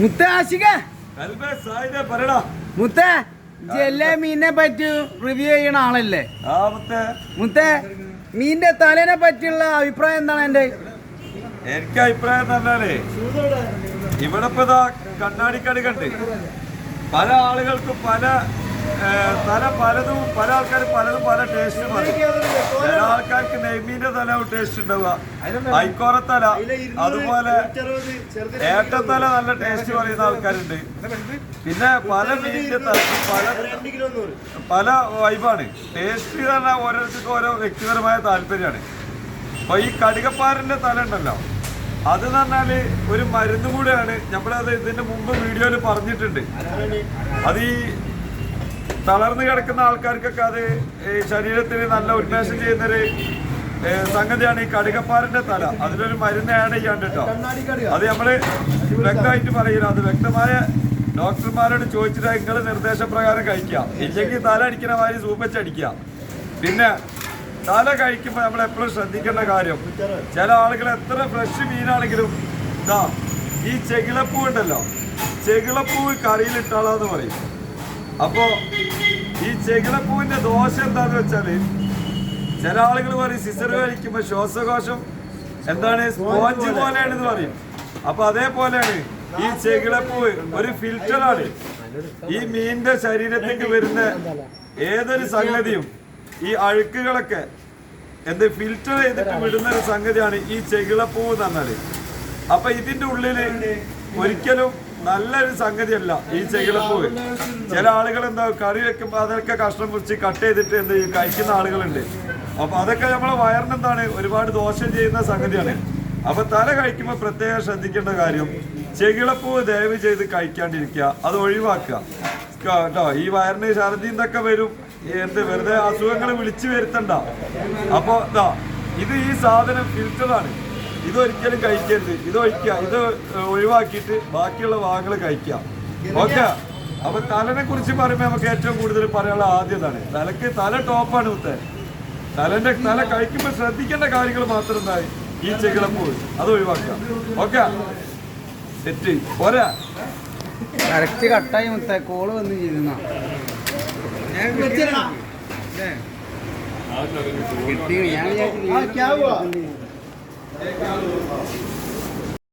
മുത്ത ആശിക. മുത്ത എല്ലാ മീനിനെ പറ്റി റിവ്യൂ ചെയ്യണ ആളല്ലേ? മുത്തേ. മീനിന്റെ തലേനെ പറ്റിയുള്ള അഭിപ്രായം എന്താണ് എന്റെ എനിക്ക് അഭിപ്രായം തന്നാലേ ഇവിടെ ഇപ്പൊ കണ്ണാടിക്കടി കണ്ട്. പല ആളുകൾക്കും പല തല പലതും പല ആൾക്കാർ പലതും പല ടേസ്റ്റ് പറയും ചില ആൾക്കാർക്ക് നെയ്മീന്റെ തല ടേസ്റ്റ് ഉണ്ടാവുക. ഐക്കോറത്തല അതുപോലെ ഏട്ടത്തല നല്ല ടേസ്റ്റ് പറയുന്ന ആൾക്കാരുണ്ട്. പിന്നെ പല മീനിന്റെ തല പല പല വൈബാണ് ടേസ്റ്റ് തന്നെ പറഞ്ഞാൽ ഓരോരുത്തർക്കും ഓരോ വ്യക്തിപരമായ താല്പര്യമാണ്. അപ്പൊ ഈ കടുകപ്പാറിന്റെ തല ഉണ്ടല്ലോ. അത് എന്ന് പറഞ്ഞാൽ ഒരു മരുന്ന് കൂടെയാണ്. നമ്മളത് ഇതിന്റെ മുമ്പ് വീഡിയോയിൽ പറഞ്ഞിട്ടുണ്ട്. അത് ഈ തളർന്നു കിടക്കുന്ന ആൾക്കാർക്കൊക്കെ അത് ശരീരത്തിന് നല്ല ഉന്മേഷം ചെയ്യുന്നൊരു സംഗതിയാണ് ഈ കടുകപ്പാറിന്റെ തല. അതിലൊരു മരുന്ന് ആഡ് ചെയ്യാണ്ട് കേട്ടോ അത് നമ്മൾ വ്യക്തമായിട്ട് പറയില്ല. അത് വ്യക്തമായ ഡോക്ടർമാരോട് ചോദിച്ചിട്ട് നിങ്ങൾ നിർദ്ദേശപ്രകാരം കഴിക്കാം ഇല്ലെങ്കിൽ തല അടിക്കുന്ന മാതിരി സൂപ്പച്ചടിക്കുക പിന്നെ തല കഴിക്കുമ്പോൾ നമ്മൾ എപ്പോഴും ശ്രദ്ധിക്കേണ്ട കാര്യം ചില ആളുകൾ എത്ര ഫ്രഷ് മീനാണെങ്കിലും ഈ ചെകിളപ്പൂ ഉണ്ടല്ലോ. ചെകിളപ്പൂ കറിയിലിട്ടാളാന്ന് പറയും. അപ്പോ ഈ ചെകിളപ്പൂവിന്റെ ദോഷം എന്താന്ന് വെച്ചാൽ ചില ആളുകൾ പറയും സിസർ കഴിക്കുമ്പോൾ ശ്വാസകോശം എന്താണ്? സ്പോഞ്ച് പോലെയാണെന്ന് പറയും. അപ്പൊ അതേപോലെയാണ് ഈ ചെകിളപ്പൂവ് ഒരു ഫിൽറ്ററാണ് ഈ മീനിന്റെ ശരീരത്തേക്ക് വരുന്ന ഏതൊരു സംഗതിയും ഈ അഴുക്കുകളൊക്കെ എന്ത് ഫിൽറ്റർ ചെയ്തിട്ട് വിടുന്ന ഒരു സംഗതിയാണ് ഈ ചെകിളപ്പൂവ് എന്ന് പറഞ്ഞാൽ. അപ്പൊ ഇതിന്റെ ഉള്ളിൽ ഒരിക്കലും നല്ലൊരു സംഗതിയല്ല ഈ ചെകിളപ്പൂവ് ചില ആളുകൾ എന്താ കറി വെക്കുമ്പോൾ അതൊക്കെ കഷ്ണം മുറിച്ച് കട്ട് ചെയ്തിട്ട് എന്ത് ചെയ്യും? കഴിക്കുന്ന ആളുകളുണ്ട്. അപ്പൊ അതൊക്കെ നമ്മളെ വയറിനെന്താണ് ഒരുപാട് ദോഷം ചെയ്യുന്ന സംഗതിയാണ്. അപ്പൊ തല കഴിക്കുമ്പോൾ പ്രത്യേകം ശ്രദ്ധിക്കേണ്ട കാര്യം ചെകിളപ്പൂവ് ദയവ് ചെയ്ത് കഴിക്കാണ്ടിരിക്കുക. അത് ഒഴിവാക്കുക. കേട്ടോ ഈ വയറിന് ഛർദി ഇതൊക്കെ വരും. എന്ത് വെറുതെ അസുഖങ്ങൾ വിളിച്ചു വരുത്തണ്ട. അപ്പോൾ ഇതാ ഇത് ഈ സാധനം ഫിൽറ്ററാണ് ഇതൊരിക്കലും കഴിക്കരുത്. ഇത് ഒഴിക്കുക ഇത് ഒഴിവാക്കിയിട്ട് ബാക്കിയുള്ള ഭാഗങ്ങൾ കഴിക്കുക ഓക്കെ? അപ്പൊ തലനെ കുറിച്ച് പറയുമ്പോൾ നമുക്ക് ഏറ്റവും കൂടുതൽ പറയാനുള്ള ആദ്യതാണ് തലക്ക് തല ടോപ്പാണ് ഇവിടുത്തെ തലന്റെ തല കഴിക്കുമ്പോൾ ശ്രദ്ധിക്കേണ്ട കാര്യങ്ങൾ മാത്രം എന്തായി ഈ ചെകിളപ്പൂവ് അത് ഒഴിവാക്കാം ഓക്കെ? സെറ്റ് പോരാ. കറക്റ്റ് കട്ടായി മുത്ത. കോൾ വന്ന് ചെയ്യുന്ന കിട്ടി. ഞാൻ 来干了我